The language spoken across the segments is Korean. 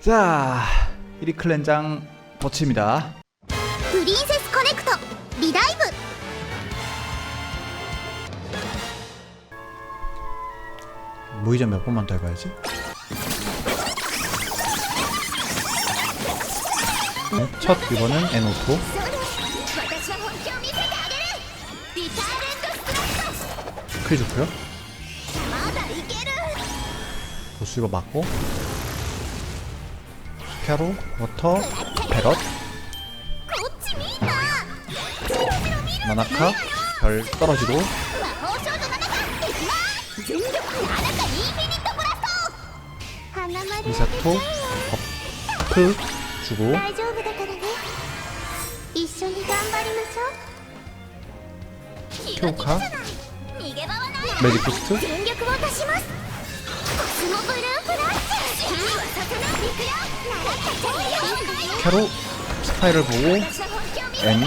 자 1위 클렌장 버치입니다 プリンセスコネクトリダイブ 무이자 몇 번만 더 해봐야지 네, 첫 이번은 N5프 私は本気を見せてあげるリターレントストラッ 크리 좋고요 トまだいける 보스 이거 맞고 캐로, 워터, 베럿 마나카, 별 떨어지고 미사토, 버프 주고 큐카 매직 부스트 캐로 스파이를 보고 M.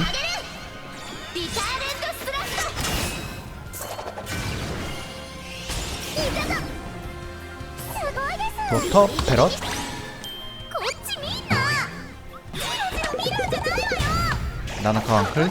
도터 페럿. 나나카 왕클.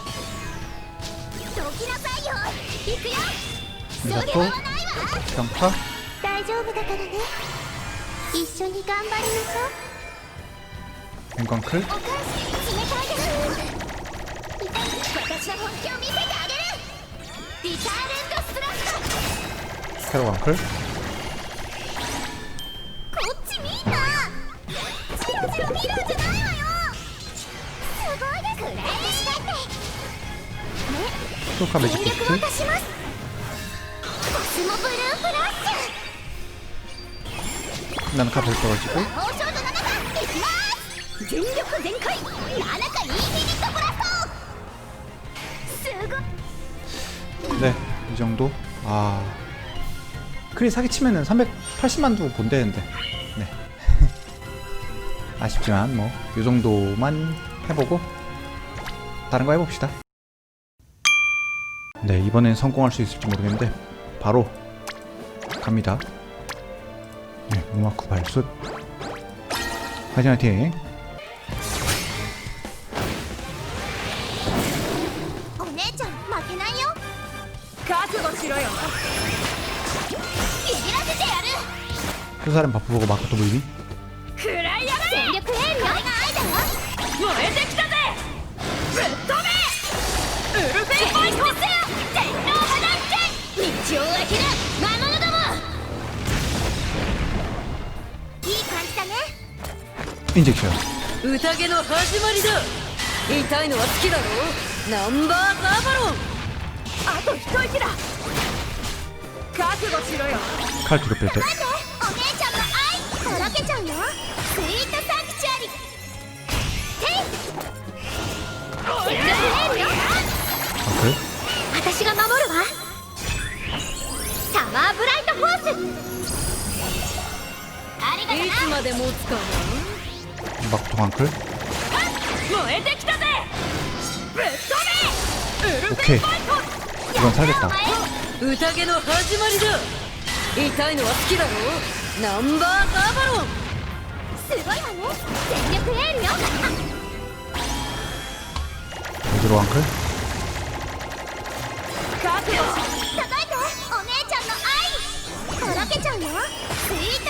どきなさいよ。大丈夫だからね。一緒に頑張りましょう。変本気をスカルワン来る？ 소카 매직 기프트 난카 발떨어지고 네, 이 정도. 아. 크리 사기치면은 380만 도 본대는데. 네. 아쉽지만, 뭐, 이 정도만 해보고, 다른 거 해봅시다. 네, 이번엔 성공할 수 있을지 모르겠는데, 바로 갑니다. 네, 무마쿠 발숫. 화이팅 화이팅. お姉ちゃん負けないよ覚悟しろよビビらせてやる 수사람 바쁘 보고 마코토 부이비. 食らいやがれ全力エールよこれが愛だわ燃えてきた インジェクション。宴の始まりだ。痛いのは好きだろ？ナンバーザバロン。あと一息だ。覚悟しろよ。覚悟ペペ待てお姉ちゃんの愛とろけちゃうよスイートサンクチュアリ。テイせっかくれるよ私が守るわ。サマーブライトホース。ありがとういつまで持つかな？ 코토 광클. な燃えてきたぜぶっ飛べウルフェ 오케이. イファイト 이건 살겠다. 宴の始まりだ痛いのは好きだろナンバーザーバロンすごいわね全力エールよ 오즈로 광클. 覚悟し叩いてお姉ちゃんの愛とろけちゃうよスイートサンクチュアリ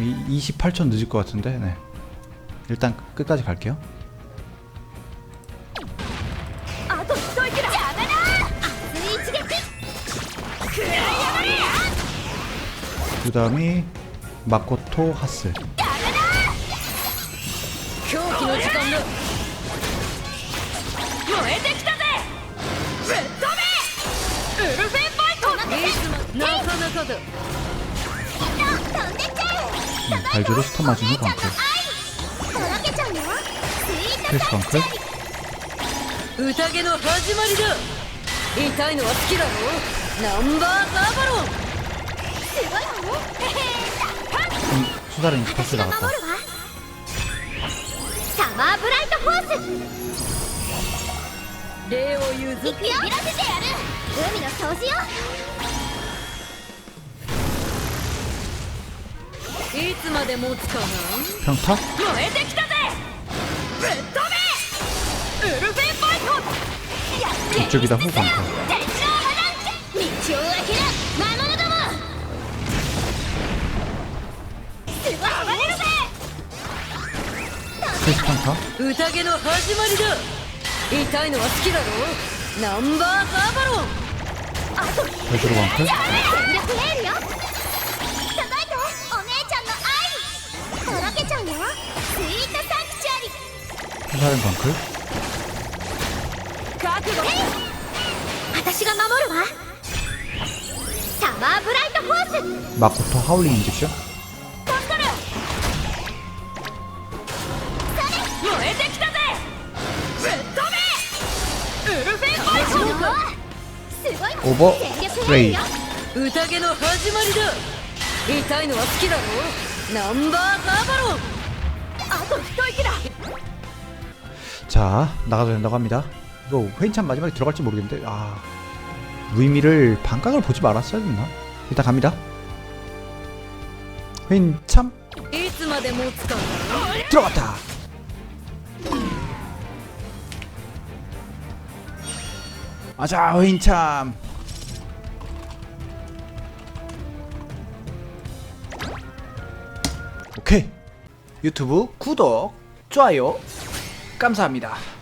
28초 늦을 것 같은데. 네. 일단 끝까지 갈게요. 그 다음이 마코토 하스 나카나카드 음, 발주로 스턴 맞은 후 ちゃんの 방패 愛とろけちゃうよスイート 패스 방패 宴の始まりだ痛いのは好きだろナンバーザーバロンすごいわねへへ 음, 수다른 패스 私が 나갔다 守るわサマーブライトフォース礼を譲行くよビビらせてやる海の掃除よ いつまで持つかな 평타? 燃えてきたぜぶっ飛べウルフェンファイトやっ 이쪽이다 후 방패 天井破断道を開ける魔物どもすごい暴れるぜ 패스 평타? 宴の始まりだ痛いのは好きだろナンバーザーバロン 발주로 방패? 全力エールよ リ 수사른 방클? 覚悟私が守るわサマーブライトフォース 마코토 하울링 인젝션? 助かる燃えてきたぜぶっ飛べウルフェンファイすごいトすごい 오버 全力エール 프레이 よ宴の始まりだ痛いのは好きだろナンバーザーバロン 자 나가도 된다고 합니다. 이거 회인참 마지막에 들어갈지 모르겠는데 아 무의미를 반각을 보지 말았어야 됐나? 일단 갑니다. 회인참. 들어갔다. 아자 회인참. 오케이. 유튜브 구독 좋아요. 감사합니다